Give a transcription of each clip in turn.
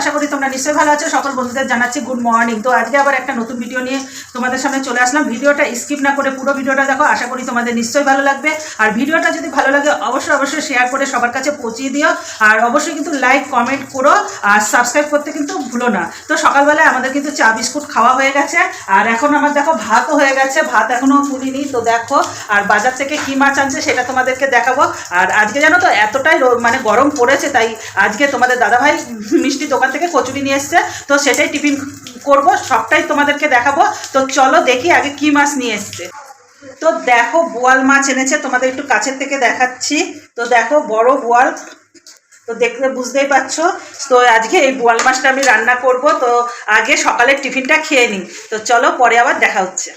আশা করি তোমরা নিশ্চয়ই ভালো আছো। সকল বন্ধুদের জানাচ্ছি গুড মর্নিং তো আজকে আবার একটা নতুন ভিডিও নিয়ে তোমাদের সামনে চলে আসলাম। ভিডিওটা স্কিপ না করে পুরো ভিডিওটা দেখো, আশা করি তোমাদের নিশ্চয়ই ভালো লাগবে। আর ভিডিওটা যদি ভালো লাগে, অবশ্যই অবশ্যই শেয়ার করে সবার কাছে পৌঁছিয়ে দিও। আর অবশ্যই কিন্তু লাইক কমেন্ট করো। আর সাবস্ক্রাইব করতে কিন্তু ভুলো না। তো সকালবেলায় আমাদের কিন্তু চা, বিস্কুট খাওয়া হয়ে গেছে। আর এখন আমার দেখো ভাতও হয়ে গেছে। ভাত এখনও তুলিনি তো দেখো। আর বাজার থেকে কী মাছ আনছে সেটা তোমাদেরকে দেখাবো। আর আজকে জানো তো, এতটাই মানে গরম পড়েছে, তাই আজকে তোমাদের দাদাভাই মিষ্টি দোকান থেকে কচুরি নিয়ে এসছে। তো সেটাই টিফিন করব, সবটাই তোমাদেরকে দেখাবো। তো চলো দেখি আগে কি মাছ নিয়ে এসছে। তো দেখো, বোয়াল মাছ এনেছে, তোমাদের একটু কাছের থেকে দেখাচ্ছি। তো দেখো, বড় বোয়াল। তো দেখলে বুঝতেই পারছ। তো আজকে এই বোয়াল মাছটা আমি রান্না করব। তো আগে সকালের টিফিনটা খেয়ে নিই। তো চলো, পরে আবার দেখা হচ্ছে।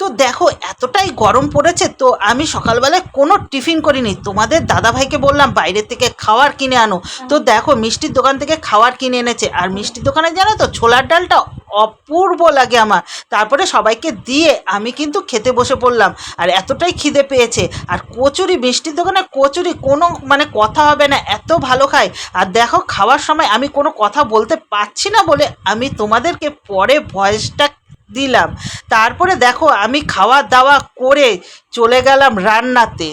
তো দেখো এতটাই গরম পড়েছে তো আমি সকালবেলায় কোনো টিফিন করিনি। তোমাদের দাদাভাইকে বললাম বাইরে থেকে খাওয়ার কিনে আনো। তো দেখো মিষ্টির দোকান থেকে খাওয়ার কিনে এনেছে। আর মিষ্টির দোকানে জানো তো ছোলার ডালটা অপূর্ব লাগে আমার। তারপরে সবাইকে দিয়ে আমি কিন্তু খেতে বসে পড়লাম। আর এতটাই খিদে পেয়েছে। আর কচুরি মিষ্টির দোকানে কচুরি কোনো মানে কথা হবে না এত ভালো খায়। আর দেখো খাওয়ার সময় আমি কোনো কথা বলতে পারছি না বলে আমি তোমাদেরকে পরে ভয়েসটা দিলাম। তারপরে দেখো আমি খাওয়া দাওয়া করে চলে গেলাম রান্নাতে।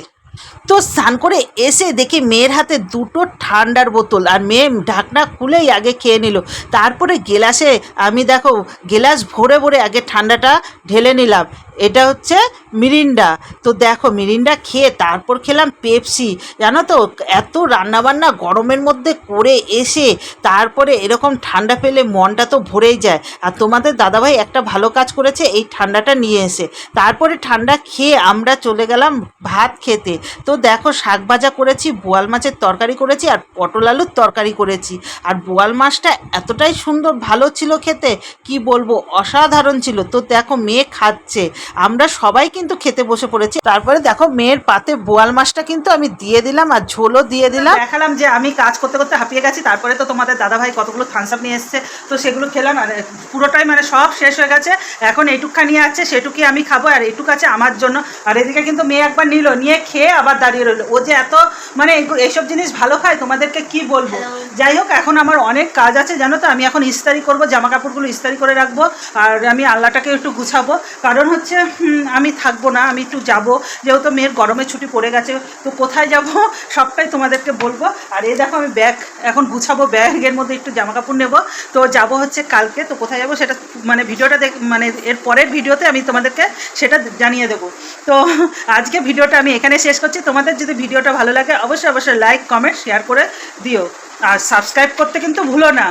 তো স্নান করে এসে দেখি মেয়ের হাতে দুটো ঠান্ডার বোতল আর মেয়ে ঢাকনা খুলেই আগে খেয়ে নিল। তারপরে গেলাসে আমি দেখো গেলাস ভরে ভরে আগে ঠান্ডাটা ঢেলে নিলাম। এটা হচ্ছে মিরিন্ডা। তো দেখো, মিরিন্ডা খেয়ে তারপর খেলাম পেপসি। জানো তো, এত রান্নাবান্না গরমের মধ্যে করে এসে তারপরে এরকম ঠান্ডা পেলে মনটা তো ভরেই যায়। আর তোমাদের দাদাভাই একটা ভালো কাজ করেছে, এই ঠান্ডাটা নিয়ে এসে। তারপরে ঠান্ডা খেয়ে আমরা চলে গেলাম ভাত খেতে। তো দেখো, শাক ভাজা করেছি, বোয়াল মাছের তরকারি করেছি, আর পটল আলুর তরকারি করেছি। আর বোয়াল মাছটা এতটাই সুন্দর, ভালো ছিল খেতে, কি বলব, অসাধারণ ছিল। তো দেখো, মেয়ে খাচ্ছে। আমরা সবাই কিন্তু খেতে বসে পড়েছি। তারপরে দেখো মেয়ের পাতে বোয়াল মাছটা কিন্তু আমি দিয়ে দিলাম আর ঝোলও দিয়ে দিলাম। দেখালাম যে আমি কাজ করতে করতে হাঁপিয়ে গেছি তারপরে তো তোমাদের দাদাভাই কতগুলো থামস আপ নিয়ে এসছে তো সেগুলো খেলাম আর পুরোটাই মানে সব শেষ হয়ে গেছে। এখন এইটুকখানি আছে সেটুকুই আমি খাব আর এইটুক আছে আমার জন্য। আর এদিকে কিন্তু মেয়ে একবার নিল নিয়ে খেয়ে আবার দাঁড়িয়ে রইল। ও যে এত মানে এইসব জিনিস ভালো খায় তোমাদেরকে কি বলব? যাই হোক এখন আমার অনেক কাজ আছে জানো তো? আমি এখন ইস্তারি করব জামা কাপড়গুলো ইস্তারি করে রাখব আর আমি আল্লাহটাকে একটু গুছাবো। কারণ হচ্ছে হুম, আমি থাকব না আমি একটু যাব। যেহেতু মেয়ের গরমের ছুটি পড়ে গেছে তো কোথায় যাব? সবটাই তোমাদেরকে বলব। আর এই দেখো আমি ব্যাগ এখন গুছাবো ব্যাগের মধ্যে একটু জামা কাপড় নেব। তো যাব হচ্ছে কালকে তো কোথায় যাব সেটা মানে ভিডিওটা দেখ মানে এর পরের ভিডিওতে আমি তোমাদেরকে সেটা জানিয়ে দেবো। তো আজকে ভিডিওটা আমি এখানে শেষ করছি। তোমাদের যদি ভিডিওটা ভালো লাগে অবশ্যই অবশ্যই লাইক কমেন্ট শেয়ার করে দিও। আর সাবস্ক্রাইব করতে কিন্তু ভুলো না।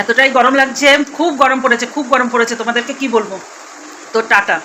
এতটাই গরম লাগছে খুব গরম পড়েছে খুব গরম পড়েছে। তোমাদেরকে কি বলব? তো টাটা।